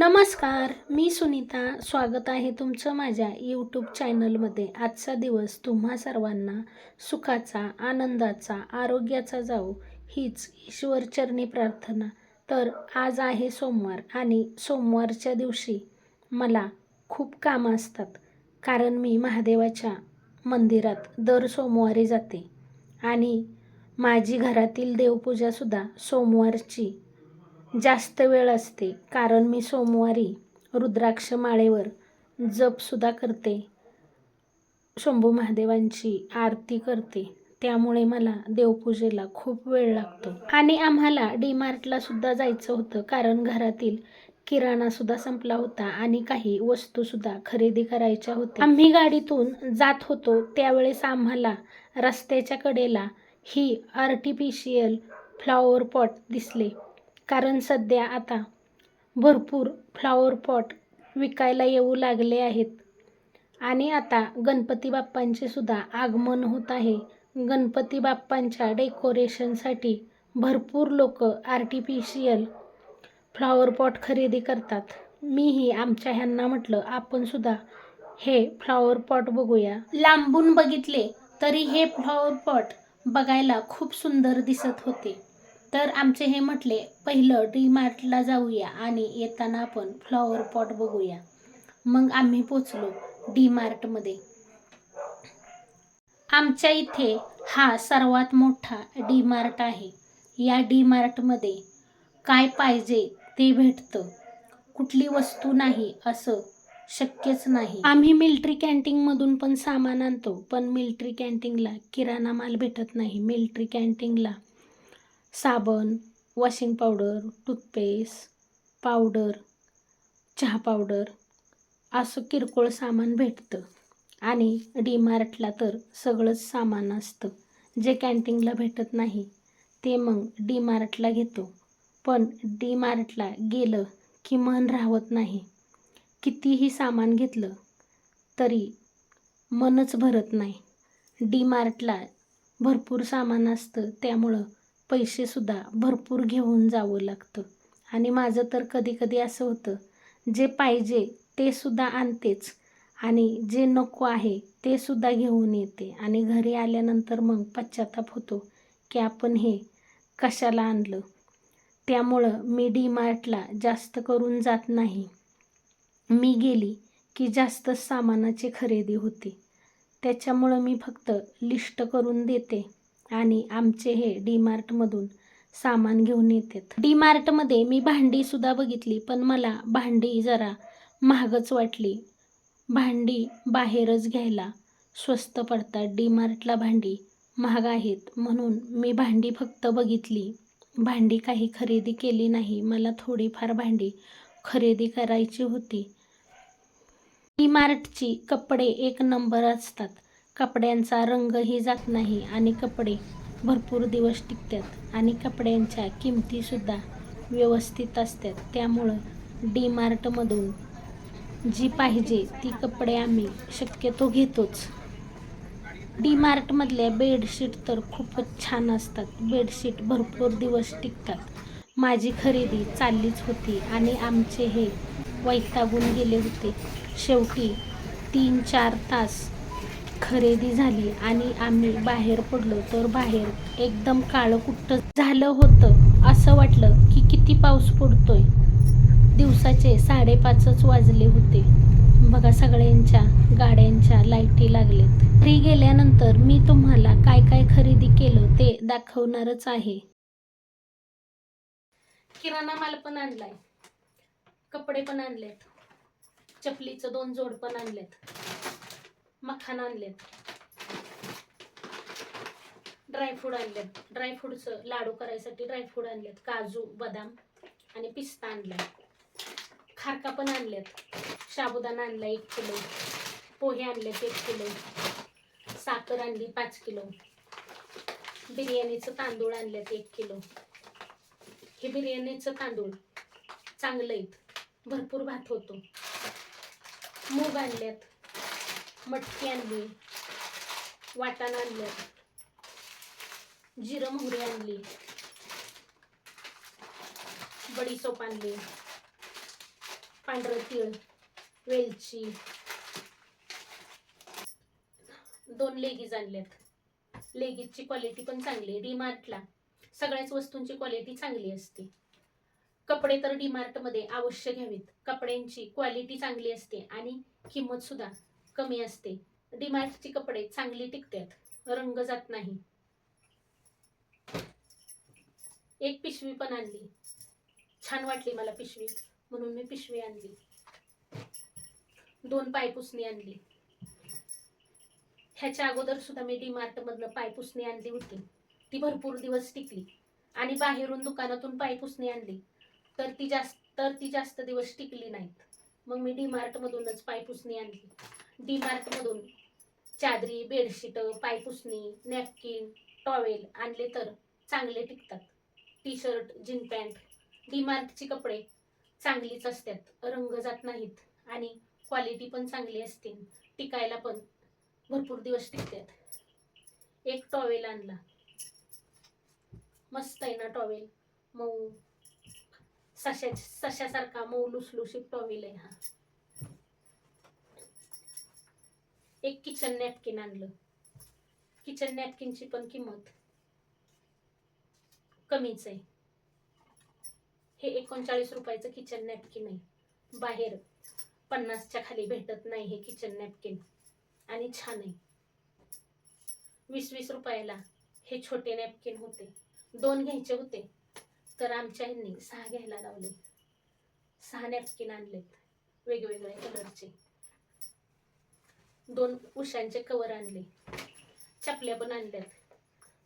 नमस्कार मी सुनीता. स्वागत आहे तुमचं माझ्या यूट्यूब चॅनलमध्ये आजचा दिवस तुम्हा सर्वांना सुखाचा आनंदाचा आरोग्याचा जाऊ हीच ईश्वरचरणी प्रार्थना. तर आज आहे सोमवार आणि सोमवारच्या दिवशी मला खूप कामं असतात. कारण मी महादेवाच्या मंदिरात दर सोमवारी जाते. आणि माझी घरातील देवपूजासुद्धा सोमवारची जास्त वेळ असते कारण मी सोमवारी रुद्राक्ष माळेवर जपसुद्धा करते. शंभू महादेवांची आरती करते. त्यामुळे मला देवपूजेला खूप वेळ लागतो. आणि आम्हाला डी मार्टला सुद्धा जायचं होतं कारण घरातील किराणासुद्धा संपला होता आणि काही वस्तूसुद्धा खरेदी करायच्या होत्या. आम्ही गाडीतून जात होतो त्यावेळेस आम्हाला रस्त्याच्या कडेला ही आर्टिफिशियल फ्लॉवर पॉट दिसले. कारण सध्या आता भरपूर फ्लॉवर पॉट विकायला येऊ लागले आहेत. आणि आता गणपती बाप्पांचे सुद्धा आगमन होत आहे. गणपती बाप्पांच्या डेकोरेशनसाठी भरपूर लोक आर्टिफिशियल फ्लॉवर पॉट खरेदी करतात. मीही आमच्या ह्यांना म्हटलं आपण सुद्धा हे फ्लॉवर पॉट बघूया. लांबून बघितले तरी हे फ्लॉवर पॉट बघायला खूप सुंदर दिसत होते. तर आमचे हे म्हटले पहिलं डी मार्टला जाऊया आणि येताना आपण फ्लॉवर पॉट बघूया. मग आम्ही पोचलो डी मार्टमध्ये आमच्या इथे हा सर्वात मोठा डी मार्ट आहे. या डी मार्टमध्ये काय पाहिजे ते भेटतं. कुठली वस्तू नाही असं शक्यच नाही. आम्ही मिल्ट्री कॅन्टीनमधून पण सामान आणतो पण मिल्ट्री कॅन्टीनला किराणा माल भेटत नाही. मिल्ट्री कॅन्टीनला साबण वॉशिंग पावडर टूथपेस्ट पावडर चहा पावडर असं किरकोळ सामान भेटतं. आणि डी मार्टला तर सगळंच सामान असतं. जे कॅन्टीनला भेटत नाही ते मग डी मार्टला घेतो. पण डी मार्टला गेलं की मन राहत नाही. कितीही सामान घेतलं तरी मनच भरत नाही. डी मार्टला भरपूर सामान असतं त्यामुळं पैसेसुद्धा भरपूर घेऊन जावं लागतं. आणि माझं तर कधी कधी असं होतं जे पाहिजे ते सुद्धा आणतेच. आणि जे नको आहे ते सुद्धा घेऊन येते. आणि घरी आल्यानंतर मग पश्चाताप होतो की आपण हे कशाला आणलं? त्यामुळं मी डी मार्टला जास्त करून जात नाही. मी गेली की जास्त सामानाची खरेदी होते. त्याच्यामुळं मी फक्त लिस्ट करून देते. आणि आमचे हे डी मार्टमधून सामान घेऊन येतात. डी मार्टमध्ये मी भांडीसुद्धा बघितली पण मला भांडी जरा महागच वाटली. भांडी बाहेरच घ्यायला स्वस्त पडतात. डी मार्टला भांडी महाग आहेत म्हणून मी भांडी फक्त बघितली. भांडी काही खरेदी केली नाही. मला थोडीफार भांडी खरेदी करायची होती. डी मार्टची कपडे एक नंबर असतात. कपड्यांचा रंगही जात नाही आणि कपडे भरपूर दिवस टिकतात आणि कपड्यांच्या किमतीसुद्धा व्यवस्थित असतात. त्यामुळं डी मार्टमधून जी पाहिजे ती कपडे आम्ही शक्यतो घेतोच. डी मार्टमधल्या बेडशीट तर खूपच छान असतात. बेडशीट भरपूर दिवस टिकतात. माझी खरेदी चाललीच होती आणि आमचे हे वैतागून गेले होते. शेवटी तीन चार तास खरेदी झाली आणि आम्ही बाहेर पडलो तर बाहेर एकदम काळं कुट्ट झालं होतं असं वाटलं की किती पाऊस पडतोय. दिवसाचे साडेपाचच वाजले होते. बघा सगळ्यांच्या गाड्यांच्या लाईटी लागलेत घरी गेल्यानंतर मी तुम्हाला काय काय खरेदी केलं ते दाखवणारच आहे. किराणा माल पण आणलाय. कपडे पण आणलेत. चपलीचं दोन जोड पण आणलेत. मखान आणलेत. ड्रायफ्रूट आणलेत. ड्रायफ्रूटचं लाडू करायसाठी ड्रायफ्रूट आणलेत. काजू बदाम आणि पिस्ता आणलाय. खारका पण आणलेत. साबुदाणा आणला एक किलो. पोहे आणलेत एक किलो. साखर आणली पाच किलो. बिर्याणीचं तांदूळ आणलेत एक किलो. हे बिर्याणीचं तांदूळ चांगलं आहेत. भरपूर भात होतो. मूग आणल्यात मटकी आणली. वाटाणा आणल्यात जिरं मोहरी आणली. बडीसोप आणली. पांढरं तीळ वेलची. दोन लेगीज आणल्यात लेगीजची क्वालिटी पण चांगली आहे. डीमार्टला सगळ्याच वस्तूंची क्वालिटी चांगली असते. कपडे तर डीमार्टमध्ये अवश्य घ्यावेत. कपड्यांची क्वालिटी चांगली असते आणि किंमत सुद्धा कमी असते. डीमार्टची कपडे चांगली टिकतात. रंग जात नाही. एक पिशवी पण आणली. छान वाटली मला पिशवी. म्हणून मी पिशवी आणली. दोन पायपुसणी आणली. ह्याच्या अगोदर सुद्धा मी डीमार्ट मधनं पायपुसणी आणली होती. ती भरपूर दिवस टिकली. आणि बाहेरून दुकानातून पायपुसणी आणली. तर ती जास्त तर ती जास्त दिवस टिकली नाहीत. मग मी डीमार्ट मधूनच पायपुसणी आणली. डीमार्ट मधून. चादरी बेडशीट पायपुसणी नॅपकिन टॉवेल आणले तर चांगले टिकतात. टी शर्ट जीन पॅन्ट डीमार्टचे कपडे चांगलीच असतात रंग जात नाहीत आणि क्वालिटी पण चांगली असते टिकायला पण भरपूर दिवस टिकतात. एक टॉवेल आणला. मस्त आहे ना टॉवेल? मऊ. सशा सशासारखा मऊ लुसलुशीत टॉवेल आहे हा. एक किचन नॅपकिन आणलं. किचन नॅपकिनची पण किंमत कमीच आहे. हे एकोणचाळीस रुपयाचं किचन नॅपकिन आहे. बाहेर पन्नासच्या खाली भेटत नाही हे किचन नॅपकिन आणि छान आहे. वीस वीस रुपयाला हे छोटे नॅपकिन होते. दोन घ्यायचे होते. तर आमच्या ह्यांनी सहा घ्यायला लावले सहा नॅपकिन आणलेत. वेगवेगळ्या कलरचे दोन उशांचे कवर आणले. चपल्या पण आणल्यात.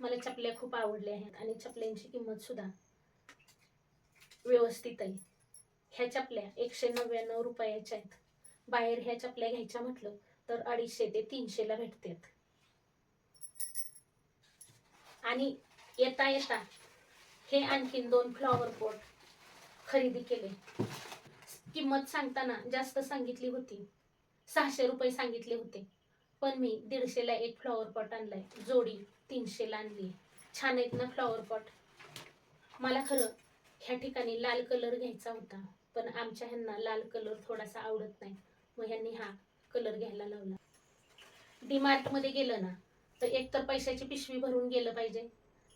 मला चपल्या खूप आवडल्या आहेत आणि चपल्यांची किंमत सुद्धा. व्यवस्थित आहे. ह्या चपल्या एकशे नव्याण्णव रुपयाच्या आहेत. बाहेर ह्या चपल्या घ्यायच्या म्हटलं तर अडीचशे ते तीनशेला भेटतात आणि येता येता हे आणखीन दोन फ्लॉवर पॉट खरेदी केले. किंमत सांगताना जास्त सांगितली होती. सहाशे रुपये सांगितले होते. पण मी दीडशेला एक फ्लॉवर पॉट आणलाय. जोडी तीनशेला आणली छान आहेत ना फ्लॉवर पॉट मला खरं ह्या ठिकाणी लाल कलर घ्यायचा होता. पण आमच्या ह्यांना लाल कलर थोडासा आवडत नाही. मग ह्यांनी हा कलर घ्यायला लावला. डीमार्टमध्ये गेलं ना तर एक तर पैशाची पिशवी भरून गेलं पाहिजे.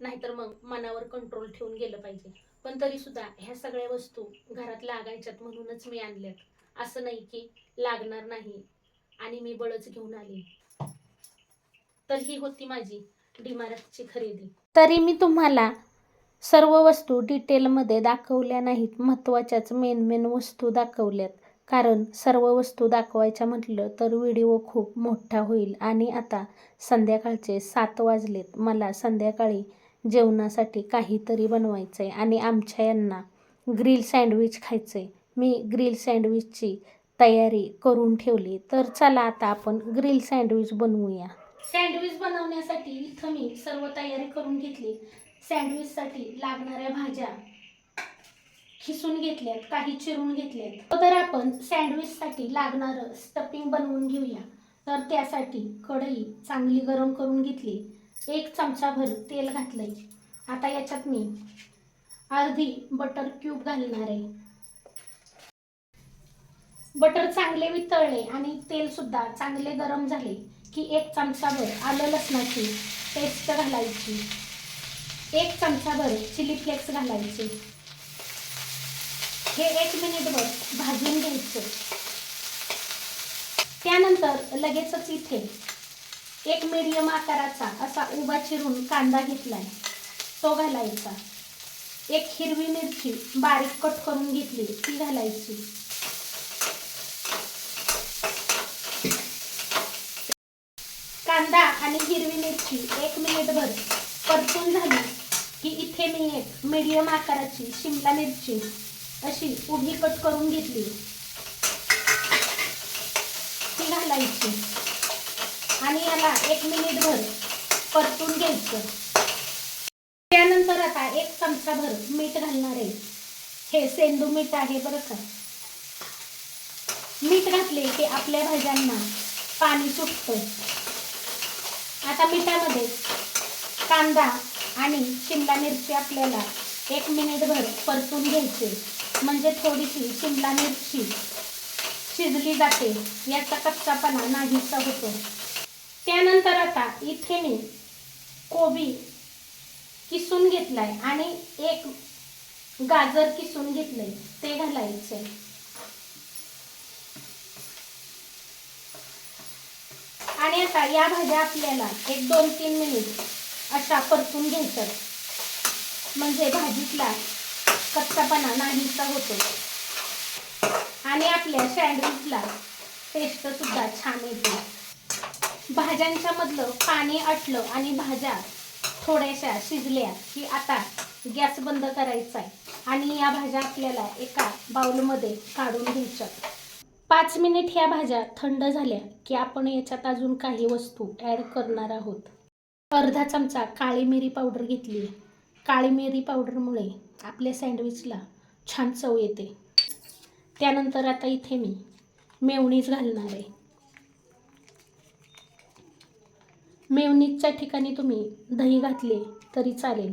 नाहीतर मग मनावर कंट्रोल ठेवून गेलं पाहिजे. पण तरी सुद्धा ह्या सगळ्या वस्तू घरात लागायच्यात म्हणूनच मी आणल्यात. असं नाही की लागणार नाही. आणि मी बळच घेऊन आली. तर ही होती माझी डीमार्टची खरेदी. तरी मी तुम्हाला सर्व वस्तू डिटेलमध्ये दाखवल्या नाहीत महत्त्वाच्याच मेन मेन वस्तू दाखवल्यात. कारण सर्व वस्तू दाखवायच्या म्हटलं तर व्हिडिओ खूप मोठा होईल. आणि आता संध्याकाळचे सात वाजलेत. मला संध्याकाळी जेवणासाठी काहीतरी बनवायचं आहे आणि आमच्या यांना ग्रिल सँडविच खायचं आहे मी ग्रिल सँडविचची तयारी करून ठेवली. तर चला आता आपण ग्रिल सँडविच बनवूया. सँडविच बनवण्यासाठी इथं मी सर्व तयारी करून घेतली. सँडविचसाठी लागणाऱ्या भाज्या खिसून घेतल्यात काही चिरून घेतल्यात. तर आपण सँडविचसाठी लागणारं स्टफिंग बनवून घेऊया. तर त्यासाठी कढई चांगली गरम करून घेतली. एक चमचाभर तेल घातलंय. आता याच्यात मी अर्धी बटर क्यूब घालणार आहे. बटर चांगले वितळले आणि तेल सुद्धा चांगले गरम झाले की एक चमचाभर आलं लसणाची पेस्ट घालायची. एक चमचाभर चिली फ्लेक्स घालायचे. हे एक मिनिटभर भाजून घ्यायचं. त्यानंतर लगेचच इथे एक मीडियम आकाराचा असा उभा चिरून कांदा घेतलाय. तो घालायचा. एक हिरवी मिरची बारीक कट करून घेतली ती घालायची कांदा आणि हिरवी मिरची एक मिनिटभर परतून झाली की इथे मी एक मीडियम आकाराची शिमला मिरची अशी उभी कट करून घेतली. ती घालायची. आणि याला एक मिनिटभर परतून घ्यायचं. त्यानंतर आता एक चमचाभर मीठ घालणार आहे. हे सेंदू मीठ आहे बरं का. मीठ घातले की आपल्या भाज्यांना पाणी सुटतं. आता मिठामध्ये कांदा आणि शिमला मिरची आपल्याला एक मिनिटभर परतून घ्यायचे. म्हणजे थोडीशी शिमला मिरची शिजली जाते याचा कच्चापणा नाहीसा होतो. त्यानंतर आता इथे मी कोबी किसून घेतलाय आणि एक गाजर किसून घेतलंय ते घालायचे आणि आता या भाज्या आपल्याला एक दोन तीन मिनिट अशा परतून घ्यायचं. म्हणजे भाजीतला कच्चापणा नाहीसा होतो. आणि आपल्या सँडविचला टेस्ट सुद्धा छान येते. भाज्यांच्या मधलं पाणी आटलं आणि भाज्या थोड्याशा शिजल्या की आता गॅस बंद करायचा आहे आणि या भाज्या आपल्याला एका बाउलमध्ये काढून घ्यायच्या. पाच मिनिट ह्या भाज्या थंड झाल्या की आपण याच्यात अजून काही वस्तू ॲड करणार आहोत. अर्धा चमचा काळी मिरी पावडर घेतली काळी मिरी पावडरमुळे आपल्या सँडविचला छान चव येते. त्यानंतर आता इथे मी मेवणीज घालणार आहे. मेवणीजच्या ठिकाणी तुम्ही दही घातले तरी चालेल.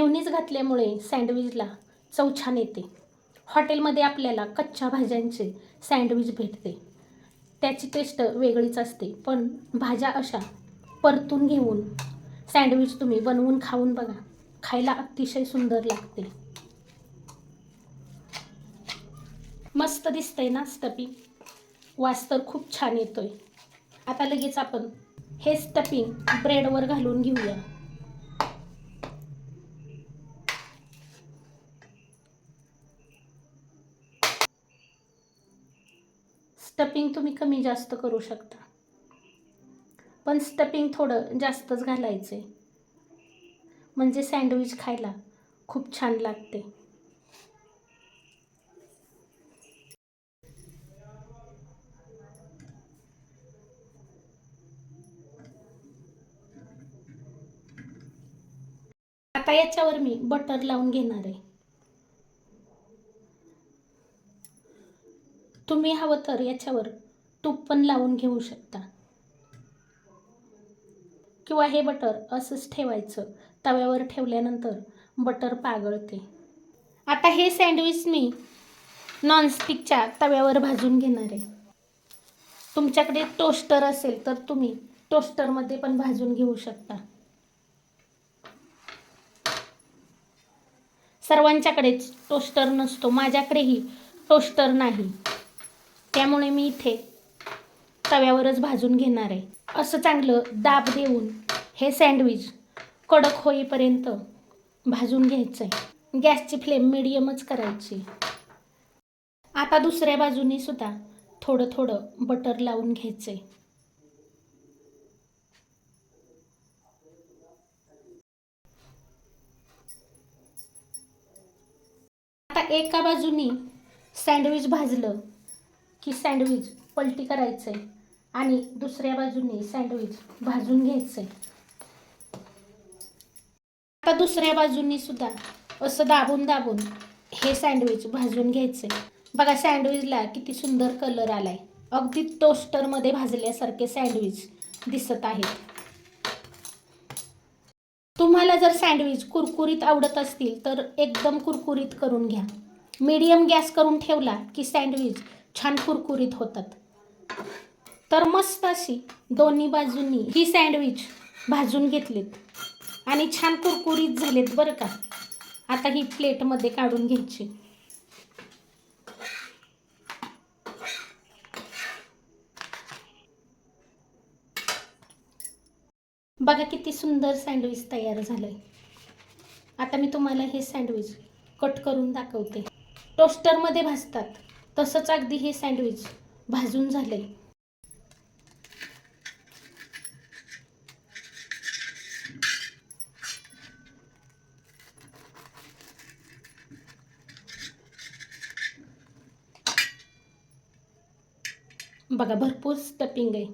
मेवणीज घातल्यामुळे सँडविचला चव छान येते. हॉटेलमध्ये आपल्याला कच्च्या भाज्यांचे सँडविच भेटते. त्याची टेस्ट वेगळीच असते पण भाज्या अशा परतून घेऊन सँडविच तुम्ही बनवून खाऊन बघा. खायला अतिशय सुंदर लागते. मस्त दिसतंय ना स्टपिंग वास तर खूप छान येतोय. आता लगेच आपण हे स्टपिंग ब्रेडवर घालून घेऊया स्टपिंग तुम्ही कमी जास्त करू शकता. पण स्टपिंग थोडं जास्तच घालायचं आहे म्हणजे सँडविच खायला खूप छान लागते. आता याच्यावर मी बटर लावून घेणार आहे. तुम्ही हवं तर याच्यावर तूप पण लावून घेऊ शकता. किंवा हे बटर असंच ठेवायचं. तव्यावर ठेवल्यानंतर बटर पागळते. आता हे सँडविच मी नॉनस्टिकच्या तव्यावर भाजून घेणार आहे. तुमच्याकडे टोस्टर असेल तर तुम्ही टोस्टरमध्ये पण भाजून घेऊ शकता. सर्वांच्याकडेच टोस्टर नसतो. माझ्याकडेही टोस्टर नाही. त्यामुळे मी इथे तव्यावरच भाजून घेणार आहे. असं चांगलं दाब देऊन हे सँडविच कडक होईपर्यंत भाजून घ्यायचं आहे गॅसची फ्लेम मिडियमच करायची. आता दुसऱ्या बाजूने सुद्धा थोडं थोडं बटर लावून घ्यायचं आहे आता एका बाजूनी सँडविच भाजलं की सँडविच पलटी करायचं आहे आणि दुसऱ्या बाजूने सँडविच भाजून घ्यायचं. आता दुसऱ्या बाजूनी सुद्धा असं दाबून दाबून हे सँडविच भाजून घ्यायचं. बघा सँडविचला किती सुंदर कलर आलाय. अगदी टोस्टरमध्ये भाजल्यासारखे सँडविच दिसत आहेत. तुम्हाला जर सँडविच कुरकुरीत आवडत असतील तर एकदम कुरकुरीत करून घ्या. मीडियम गॅस करून ठेवला की सँडविच छान कुरकुरीत होतात. तर मस्त अशी दोन्ही बाजूंनी ही सँडविच भाजून घेतलीत. आणि छान कुरकुरीत झालेत बरं का. आता ही प्लेटमध्ये काढून घ्यायची. बघा किती सुंदर सँडविच तयार झालंय. आता मी तुम्हाला हे सँडविच कट करून दाखवते. टोस्टरमध्ये भाजतात. तसंच अगदी हे सँडविच भाजून झालंय. बघा भरपूर स्टपिंग आहे.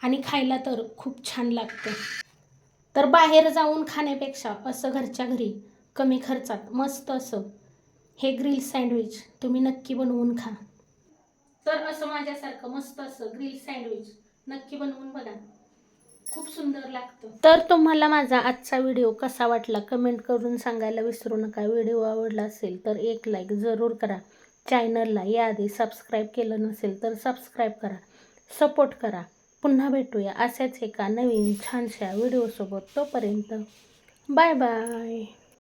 आणि खायला तर खूप छान लागतं. तर बाहेर जाऊन खाण्यापेक्षा असं घरच्या घरी कमी खर्चात मस्त असं हे ग्रिल सँडविच तुम्ही नक्की बनवून खा. तर असं माझ्यासारखं मस्त असं ग्रिल सँडविच नक्की बनवून बघा. खूप सुंदर लागतं. तर तुम्हाला माझा आजचा व्हिडिओ कसा वाटला कमेंट करून सांगायला विसरू नका. व्हिडिओ आवडला असेल तर एक लाईक जरूर करा. चॅनलला याआधी सबस्क्राईब केलं नसेल तर सबस्क्राईब करा. सपोर्ट करा. पुन्हा भेटूया अशाच एका नवीन छानशा व्हिडिओसोबत तोपर्यंत. Bye bye